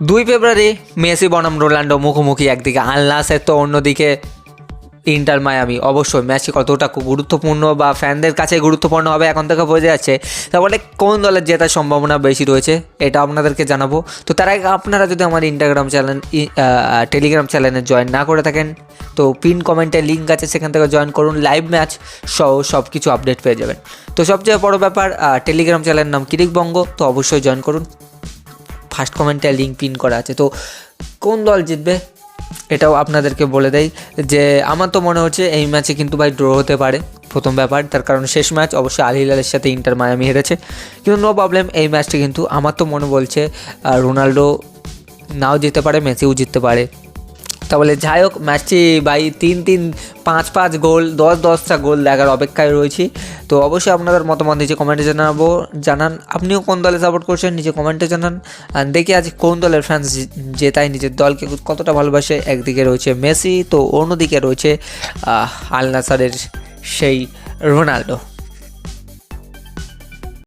দুই ফেব্রুয়ারি মেসি, বনাম, রোনাল্ডো মুখোমুখি একদিকে আলনাসের তো অন্যদিকে ইন্টার মায়ামি। অবশ্যই ম্যাচটি কতটা গুরুত্বপূর্ণ বা ফ্যানদের কাছে গুরুত্বপূর্ণ হবে এখন থেকে বোঝা যাচ্ছে। তারপরে কোন দলের জেতার সম্ভাবনা বেশি রয়েছে, এটা আপনাদেরকে জানাব। তো তার আগে আপনারা যদি আমার ইনস্টাগ্রাম চ্যানেল টেলিগ্রাম চ্যানেলে জয়েন না করে থাকেন, তো পিন কমেন্টে লিঙ্ক আছে, সেখান থেকে জয়েন করুন। লাইভ ম্যাচ সহ সব কিছু আপডেট পেয়ে যাবেন। তো সবচেয়ে বড় ব্যাপার টেলিগ্রাম চ্যানেলের নাম কিরিকবঙ্গ, তো অবশ্যই জয়েন করুন। ফার্স্ট কমেন্টে লিঙ্ক পিন করা আছে। তো কোন দল জিতবে এটাও আপনাদেরকে বলে দেয় যে, আমার তো মনে হচ্ছে এই ম্যাচে কিন্তু ভাই ড্র হতে পারে। প্রথম ব্যাপার, তার কারণ শেষ ম্যাচ অবশ্যই আল হিলালের সাথে ইন্টার মায়ামি হেরেছে। কিন্তু নো প্রবলেম এই ম্যাচটি কিন্তু আমার তো মনে বলছে রোনাল্ডো নাও জিততে পারে, মেসিও জিততে পারে। তাহলে যাই হোক ম্যাচটি বাই তিন তিন পাঁচ পাঁচ গোল দশ দশটা গোল দেখার অপেক্ষায় রয়েছি। তো অবশ্যই আপনাদের মতামত নিচে কমেন্টে জানাব। জানান আপনিও কোন দলে সাপোর্ট করছেন নিচে কমেন্টে জানান। দেখি আজ কোন দলের ফ্যান্স জেতায় নিজের দলকে কতটা ভালোবাসে। একদিকে রয়েছে মেসি তো অন্যদিকে রয়েছে আহ, আল নাসারের সেই রোনাল্ডো।